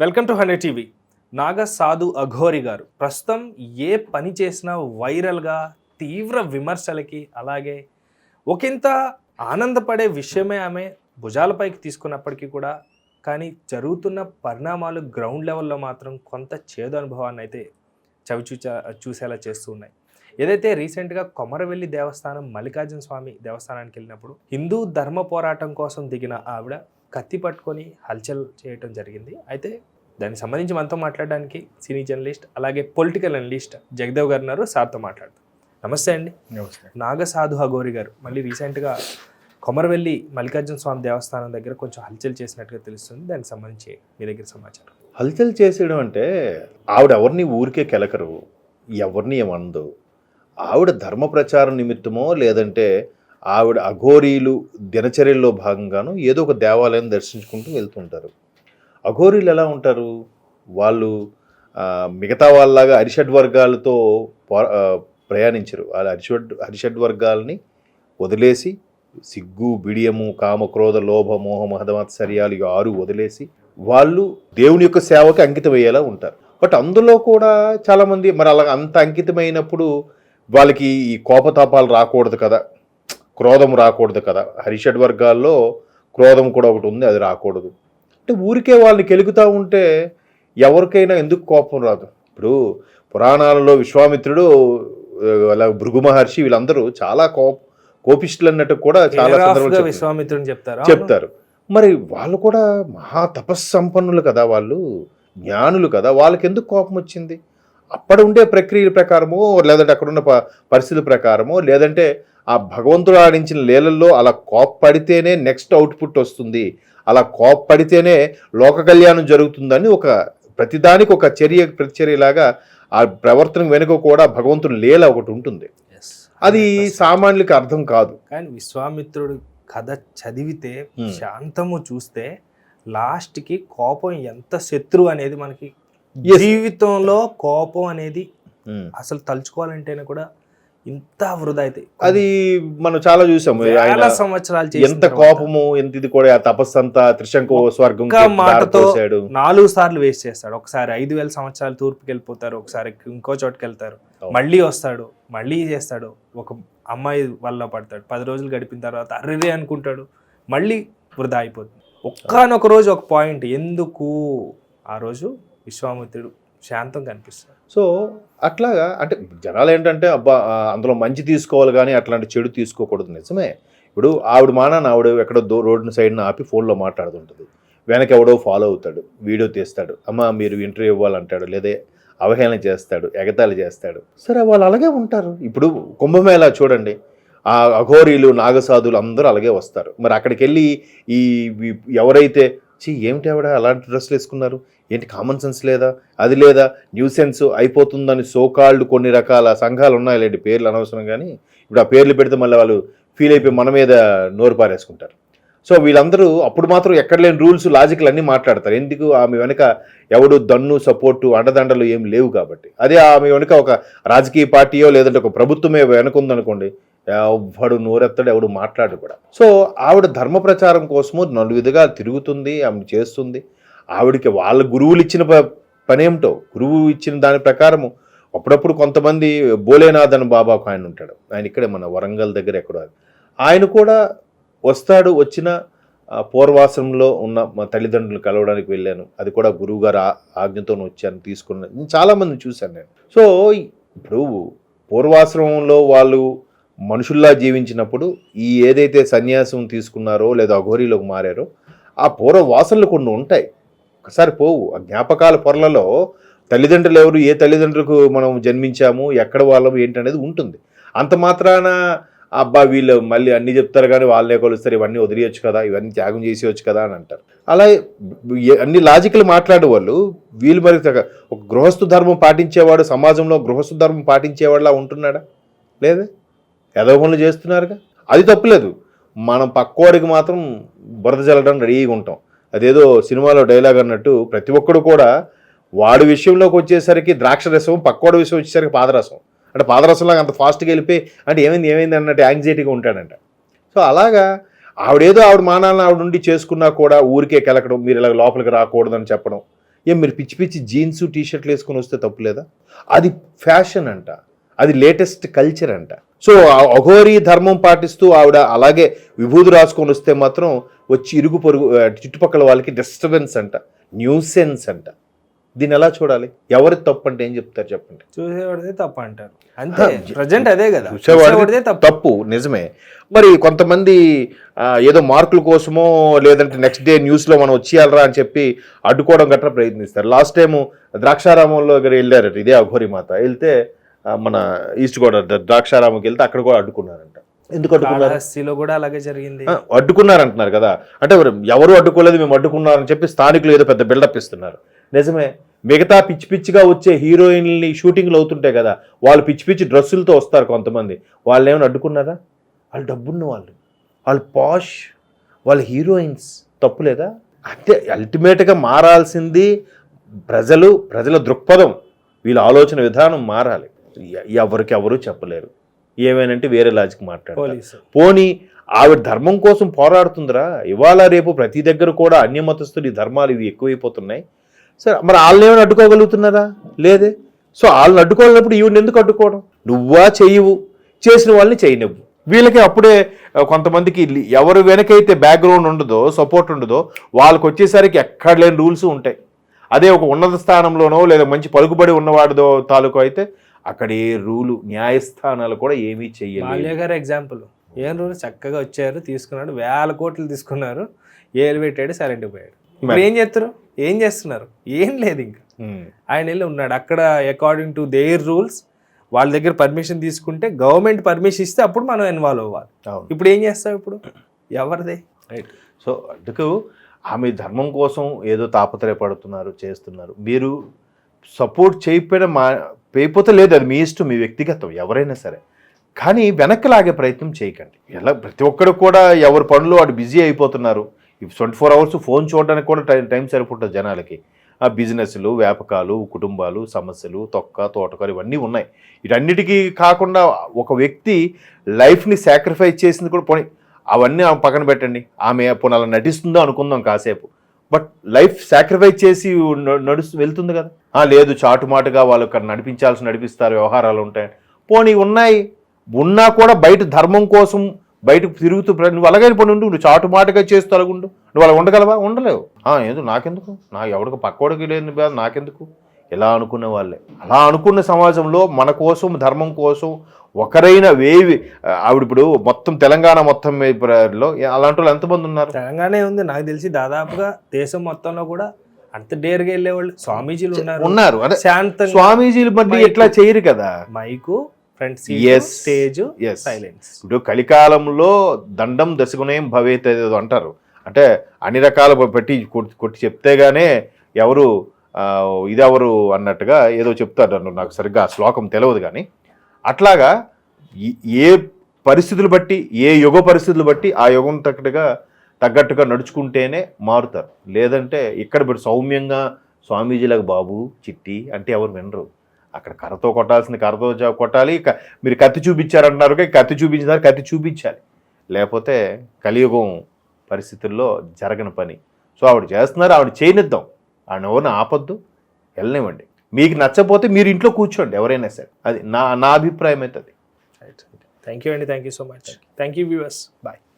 Welcome to hundred TV. Naga Sadhu Aghori garu ప్రస్తుతం ఏ పని చేసినా వైరల్గా తీవ్ర విమర్శలకి అలాగే ఒకంత ఆనందపడే విషయమే ఆమె భుజాలపైకి తీసుకున్నప్పటికీ కూడా కానీ జరుగుతున్న పరిణామాలు గ్రౌండ్ లెవెల్లో మాత్రం కొంత చేదు అనుభవాన్ని అయితే చవి చూచా చూసేలా చేస్తూ ఉన్నాయి. ఏదైతే రీసెంట్గా కొమరవెల్లి దేవస్థానం మల్లికార్జున స్వామి దేవస్థానానికి వెళ్ళినప్పుడు హిందూ ధర్మ పోరాటం కోసం దిగిన ఆవిడ కత్తి పట్టుకొని హల్చల్ చేయటం జరిగింది. అయితే దానికి సంబంధించి మనతో మాట్లాడడానికి సినీ జర్నలిస్ట్ అలాగే పొలిటికల్ అనలిస్ట్ జగదేవ్ గారు ఉన్నారు. సార్తో మాట్లాడతాం నమస్తే అండి. నాగ సాధు హగోరి గారు మళ్ళీ రీసెంట్గా కొమరవెల్లి మల్లికార్జున స్వామి దేవస్థానం దగ్గర కొంచెం హల్చల్ చేసినట్టుగా తెలుస్తుంది. దానికి సంబంధించి మీ దగ్గర సమాచారం. హల్చల్ చేసేయడం అంటే ఆవిడ ఎవరిని ఊరికే కెలకరు ఎవరిని ఏమనదు. ఆవిడ ధర్మ ప్రచారం నిమిత్తమో లేదంటే ఆవిడ అఘోరీలు దినచర్యల్లో భాగంగాను ఏదో ఒక దేవాలయం దర్శించుకుంటూ వెళ్తుంటారు. అఘోరీలు ఎలా ఉంటారు? వాళ్ళు మిగతా వాళ్ళలాగా అరిషడ్ వర్గాలతో ఆ, ప్రయాణించరు. వాళ్ళ అరిషడ్ అరిషడ్ వర్గాలని వదిలేసి సిగ్గు బిడియము కామ క్రోధ లోభ మోహ మహదమాత్సర్యాలు ఈ ఆరు వదిలేసి వాళ్ళు దేవుని యొక్క సేవకి అంకితం అయ్యేలా ఉంటారు. బట్ అందులో కూడా చాలామంది మరి అలా అంత అంకితమైనప్పుడు వాళ్ళకి ఈ కోపతాపాలు రాకూడదు కదా. క్రోధం రాకూడదు కదా. హరిషడ్ వర్గాల్లో క్రోధం కూడా ఒకటి ఉంది అది రాకూడదు. అంటే ఊరికే వాళ్ళని కెలుగుతూ ఉంటే ఎవరికైనా ఎందుకు కోపం రాదు? ఇప్పుడు పురాణాలలో విశ్వామిత్రుడు అలా భృగు మహర్షి వీళ్ళందరూ చాలా కోప కోపిష్ఠులు అన్నట్టు కూడా చాలా. విశ్వామిత్రుని చెప్తారు? చెప్తారు. మరి వాళ్ళు కూడా మహా తపస్సంపన్నులు కదా వాళ్ళు జ్ఞానులు కదా వాళ్ళకి ఎందుకు కోపం వచ్చింది? అక్కడ ఉండే ప్రక్రియ ప్రకారమో లేదంటే అక్కడ ఉన్న ప- పరిస్థితుల ప్రకారమో లేదంటే ఆ భగవంతుడు ఆడించిన లీలల్లో అలా కోప్పడితేనే నెక్స్ట్ అవుట్పుట్ వస్తుంది అలా కోప్పడితేనే లోక కళ్యాణం జరుగుతుందని ఒక ప్రతిదానికి ఒక చర్య ప్రతిచర్యలాగా ఆ ప్రవర్తన వెనుక కూడా భగవంతుని లీల ఒకటి ఉంటుంది. అది 100%. సామాన్యులకి అర్థం కాదు కానీ విశ్వామిత్రుడు కథ చదివితే Hmm. శాంతము చూస్తే లాస్ట్కి కోపం ఎంత శత్రువు అనేది మనకి. జీవితంలో కోపం అనేది ఉమ్. అసలు తలుచుకోవాలంటేనే కూడా ఇంత వృధా అయితే. అది మనం చాలా చూసాము. సంవత్సరాలు ఎంత కోపము ఎంత ఇది కూడా ఆ తపస్సు అంతా త్రిశంకు స్వర్గం మాటతో నాలుగు సార్లు వేస్ట్ చేస్తాడు. ఒకసారి ఐదు వేల సంవత్సరాలు తూర్పుకి వెళ్ళిపోతారు ఒకసారి ఇంకో చోటుకి వెళ్తారు. మళ్ళీ వస్తాడు మళ్ళీ చేస్తాడు. ఒక అమ్మాయి వల్ల పడతాడు. పది రోజులు గడిపిన తర్వాత అర్రే అనుకుంటాడు. మళ్ళీ వృధా అయిపోతుంది. ఒక్కనొక రోజు ఒక పాయింట్. ఎందుకు? ఆ రోజు విశ్వామిత్రుడు శాంతం అనిపిస్తుంది సో అట్లాగా అంటే జనాలు ఏంటంటే అబ్బా అందులో మంచి తీసుకోవాలి కానీ అట్లాంటి చెడు తీసుకోకూడదు. నిజమే. ఇప్పుడు ఆవిడ మానా ఆవిడ ఎక్కడో దో రోడ్డు సైడ్న ఆపి ఫోన్లో మాట్లాడుతుంటుంది. వెనక ఎవడో ఫాలో అవుతాడు వీడియో తీస్తాడు. అమ్మ మీరు ఇంటర్వ్యూ ఇవ్వాలంటాడు లేదా అవహేళన చేస్తాడు ఎగతాళి చేస్తాడు. సరే వాళ్ళు అలాగే ఉంటారు. ఇప్పుడు కుంభమేళ చూడండి. ఆ అఘోరీలు నాగసాధులు అందరూ అలాగే వస్తారు. మరి అక్కడికి వెళ్ళి ఈ ఈ ఎవరైతే చీ ఏమిటి ఆవిడ అలాంటి డ్రెస్సులు వేసుకున్నారు? ఏంటి కామన్ సెన్స్ లేదా? అది లేదా? న్యూ సెన్స్ అయిపోతుందని సోకాళ్ళు కొన్ని రకాల సంఘాలు ఉన్నాయి లేండి పేర్లు అనవసరం కానీ. ఇప్పుడు ఆ పేర్లు పెడితే మళ్ళీ వాళ్ళు ఫీల్ అయిపోయి మన మీద నోరు పారేసుకుంటారు. సో వీళ్ళందరూ అప్పుడు మాత్రం ఎక్కడ లేని రూల్స్ లాజిక్లు అన్నీ మాట్లాడతారు. ఎందుకు? ఆమె వెనుక ఎవడు దన్ను సపోర్టు అండదండలు ఏం లేవు కాబట్టి. అదే ఆమె వెనుక ఒక రాజకీయ పార్టీయో లేదంటే ఒక ప్రభుత్వమే వెనక ఉందనుకోండి ఎవడు నోరెత్తడు ఎవడు మాట్లాడు కూడా. సో ఆవిడ ధర్మ ప్రచారం కోసము నలువిధంగా తిరుగుతుంది ఆమె చేస్తుంది. ఆవిడకి వాళ్ళ గురువులు ఇచ్చిన ప- పనేమిటో? గురువు ఇచ్చిన దాని ప్రకారము. అప్పుడప్పుడు కొంతమంది బోలేనాథన్ బాబాకు బాబా ఒక ఆయన ఉంటాడు. ఆయన ఇక్కడే మన వరంగల్ దగ్గర ఎక్కడో ఆయన కూడా వస్తాడు వచ్చిన ఆ, పూర్వాశ్రమంలో ఉన్న మా తల్లిదండ్రులు కలవడానికి వెళ్ళాను. అది కూడా గురువు గారు ఆజ్ఞతో వచ్చాను తీసుకున్నాను నేను చాలామందిని చూశాను నేను. సో ఇప్పుడు పూర్వాశ్రమంలో వాళ్ళు మనుషుల్లా జీవించినప్పుడు ఈ ఏదైతే సన్యాసం తీసుకున్నారో లేదా అఘోరీలోకి మారారో ఆ పూర్వ వాసనలు కొన్ని ఉంటాయి. ఒక్కసారి పోవు. ఆ జ్ఞాపకాల పొరలలో తల్లిదండ్రులు ఎవరు ఏ తల్లిదండ్రులకు మనం జన్మించాము ఎక్కడ వాళ్ళం ఏంటనేది ఉంటుంది. అంత మాత్రాన అబ్బా వీళ్ళు మళ్ళీ అన్నీ చెప్తారు కానీ వాళ్ళే కొలుస్తారు ఇవన్నీ వదిలేయచ్చు కదా ఇవన్నీ త్యాగం చేసేయచ్చు కదా అని అంటారు. అలా అన్ని లాజికల్ మాట్లాడే వాళ్ళు వీళ్ళు మరి ఒక గృహస్థు ధర్మం పాటించేవాడు సమాజంలో గృహస్థు ధర్మం పాటించేవాడులా ఉంటున్నాడా? లేదే? ఏదో పనులు చేస్తున్నారుగా? అది తప్పులేదు మనం పక్కోడికి మాత్రం బురద చల్లడం రెడీగా ఉంటాం. అదేదో సినిమాలో డైలాగ్ అన్నట్టు ప్రతి ఒక్కడు కూడా వాడి విషయంలోకి వచ్చేసరికి ద్రాక్ష రసం పక్కోడి విషయం వచ్చేసరికి పాదరసం. అంటే పాదరసంలాగా అంత ఫాస్ట్గా వెళ్ళిపోయి అంటే ఏమైంది ఏమైంది అన్నట్టు యాంగ్జైటీగా ఉంటాడంట. సో అలాగా ఆవిడేదో ఆవిడ మానాలను ఆవిడ నుండి చేసుకున్నా కూడా ఊరికే కెలకడం మీరు ఇలా లోపలికి రాకూడదని చెప్పడం. ఏం మీరు పిచ్చి పిచ్చి జీన్స్ టీ షర్ట్లు వేసుకొని వస్తే తప్పులేదా? అది ఫ్యాషన్ అంట. అది లేటెస్ట్ కల్చర్ అంట. సో అఘోరి ధర్మం పాటిస్తూ ఆవిడ అలాగే విభూతి రాసుకొని వస్తే మాత్రం వచ్చి ఇరుగు పొరుగు చుట్టుపక్కల వాళ్ళకి డిస్టర్బెన్స్ అంట న్యూసెన్స్ అంట. దీన్ని ఎలా చూడాలి? ఎవరి తప్పు అంటే ఏం చెప్తారు చెప్పండి? చూసేవాడిదే తప్పు అంటారు. అంతే ప్రజెంట్ అదే కదా. చూసేవాడిది తప్పు. తప్పు నిజమే. మరి కొంతమంది ఏదో మార్కుల కోసమో లేదంటే నెక్స్ట్ డే న్యూస్లో మనం వచ్చేయాలరా అని చెప్పి అడ్డుకోవడం గట్రా ప్రయత్నిస్తారు. లాస్ట్ టైం ద్రాక్షారామంలో వెళ్ళారట ఇదే అఘోరి మాత. వెళ్తే మన ఈస్ట్ గోదావరి ద్రాక్షారామంకి వెళ్తే అక్కడ కూడా అడ్డుకున్నారంట. ఎందుకు అడ్డుకున్నారు? కూడా అలాగే జరిగింది. అడ్డుకున్నారంటున్నారు కదా. అంటే ఎవరు- అడ్డుకోలేదు మేము అడ్డుకున్నారని చెప్పి స్థానికులు ఏదో పెద్ద బిల్డప్ ఇస్తున్నారు. నిజమే మిగతా పిచ్చి పిచ్చిగా వచ్చే హీరోయిన్లని షూటింగ్లు అవుతుంటాయి కదా. వాళ్ళు పిచ్చి పిచ్చి డ్రెస్సులతో వస్తారు కొంతమంది. వాళ్ళు ఏమైనా అడ్డుకున్నారా? వాళ్ళు డబ్బున్న వాళ్ళు. వాళ్ళు పాష్ వాళ్ళ హీరోయిన్స్. తప్పులేదా అంటే అల్టిమేట్గా మారాల్సింది ప్రజలు ప్రజల దృక్పథం. వీళ్ళ ఆలోచన విధానం మారాలి. ఎవరికి ఎవరు చెప్పలేరు. ఏమైనంటే వేరే లాజిక్ మాట్లాడారు పోలీసు. పోని ఆవిడ ధర్మం కోసం పోరాడుతుందిరా. ఇవాళ రేపు ప్రతి దగ్గర కూడా అన్యమతస్తులు ఈ ధర్మాలు ఇవి ఎక్కువైపోతున్నాయి. సరే మరి వాళ్ళని ఏమైనా అడ్డుకోగలుగుతున్నారా? లేదే. సో వాళ్ళని అడ్డుకోలేనప్పుడు ఈవిని ఎందుకు అడ్డుకోవడం? నువ్వా చెయ్యవు. చేసిన వాళ్ళని చేయనివ్వు. వీళ్ళకి అప్పుడే కొంతమందికి ఎవరు వెనకైతే బ్యాక్గ్రౌండ్ ఉండదో సపోర్ట్ ఉండదో వాళ్ళకి వచ్చేసరికి ఎక్కడ లేని రూల్స్ ఉంటాయి. అదే ఒక ఉన్నత స్థానంలోనో లేదా మంచి పలుకుబడి ఉన్నవాడిదో తాలూకు అయితే అక్కడ ఏ రూలు న్యాయస్థానాలు కూడా ఏమీ చెయ్యలేదు మాల్యా గారు ఎగ్జాంపుల్. ఏం రోజు చక్కగా వచ్చారు తీసుకున్నాడు వేల కోట్లు తీసుకున్నారు ఏలు పెట్టాడు సైలెంట్ పోయాడు. ఇప్పుడు ఏం చేస్తారు ఏం చేస్తున్నారు? ఏం లేదు ఇంకా. ఆయన వెళ్ళి ఉన్నాడు. అక్కడ అకార్డింగ్ టు దేర్ రూల్స్ వాళ్ళ దగ్గర పర్మిషన్ తీసుకుంటే గవర్నమెంట్ పర్మిషన్ ఇస్తే అప్పుడు మనం ఇన్వాల్వ్ అవ్వాలి. ఇప్పుడు ఏం చేస్తావు ఇప్పుడు? ఎవరిదే? రైట్ సో అందుకు ఆమె ధర్మం కోసం ఏదో తాపత్రయపడుతున్నారు చేస్తున్నారు. మీరు సపోర్ట్ చేయకపోయినా మా చేయకపోతే లేదు అది మీ ఇష్టం మీ వ్యక్తిగతం ఎవరైనా సరే. కానీ వెనక్కి లాగే ప్రయత్నం చేయకండి. ఎలా ప్రతి ఒక్కరు కూడా ఎవరి పనులు వాడు బిజీ అయిపోతున్నారు. ట్వంటీ ఫోర్ అవర్స్ ఫోన్ చూడడానికి కూడా టైం టైం సరిపోతుంది జనాలకి. ఆ బిజినెస్లు వ్యాపకాలు కుటుంబాలు సమస్యలు తొక్క తోటకాలు ఇవన్నీ ఉన్నాయి. వీటన్నిటికీ కాకుండా ఒక వ్యక్తి లైఫ్ని సాక్రిఫైస్ చేసింది కూడా పోనీ అవన్నీ ఆమె పక్కన పెట్టండి. ఆమె పోనీ అలా నటిస్తుందో అనుకుందాం కాసేపు. బట్ లైఫ్ సాక్రిఫైస్ చేసి నడుస్తూ వెళ్తుంది కదా. ఆ, లేదు చాటుమాటుగా వాళ్ళు అక్కడ నడిపించాల్సి నడిపిస్తారు వ్యవహారాలు ఉంటాయి పోనీ ఉన్నాయి ఉన్నా కూడా బయట ధర్మం కోసం బయటకు తిరుగుతూ నువ్వు అలాగే పని ఉండు నువ్వు చాటుమాటుగా చేస్తూ అలాగుండు. నువ్వు అలా ఉండగలవా? ఉండలేవు. ఏదో నాకెందుకు? నా ఎవడికి పక్కోడికి లేని బాధ నాకెందుకు? ఇలా అనుకునే వాళ్ళే? అలా అనుకున్న సమాజంలో మన కోసం ధర్మం కోసం ఒకరైన వేవి ఆవిడ ఇప్పుడు మొత్తం తెలంగాణ మొత్తం లో అలాంటి వాళ్ళు ఎంతమంది ఉన్నారు? తెలంగాణ ఉంది. నాకు తెలిసి దాదాపుగా దేశం మొత్తంలో కూడా అంత డేర్గా వెళ్ళేవాళ్ళు స్వామీజీలు ఉన్నారు. ఉన్నారు. అంటే శాంతంగా స్వామీజీలు మధ్య ఎట్లా చేయరు కదా? Mic front. స్టేజ్. సైలెన్స్. ఇప్పుడు కలికాలంలో దండం దశగుణయం భవేత్ అంటారు. అంటే అన్ని రకాల పెట్టి కొట్టి చెప్తే గానే ఎవరు ఇదెవరు అన్నట్టుగా ఏదో చెప్తారు నన్ను నాకు సరిగ్గా ఆ శ్లోకం తెలియదు కానీ. అట్లాగా ఏ పరిస్థితులు బట్టి ఏ యుగ పరిస్థితులు బట్టి ఆ యుగం తగ్గట్టుగా తగ్గట్టుగా నడుచుకుంటేనే మారుతారు. లేదంటే ఇక్కడ మీరు సౌమ్యంగా స్వామీజీలకు బాబు చిట్టి అంటే ఎవరు వినరు. అక్కడ కర్రతో కొట్టాల్సిన కర్రతో కొట్టాలి. మీరు కత్తి చూపించారంటున్నారు కత్తి చూపించినారు కత్తి చూపించాలి. లేకపోతే కలియుగం పరిస్థితుల్లో జరగని పని. సో ఆవిడ చేస్తున్నారు ఆవిడ చేయనిద్దాం. ఆవిడ ఎవరిని ఆపొద్దు వెళ్ళనివ్వండి. మీకు నచ్చపోతే మీరు ఇంట్లో కూర్చోండి ఎవరైనా సరే. అది నా నా అభిప్రాయం అయితే అది థ్యాంక్ యూ అండి thank you so much thank you viewers bye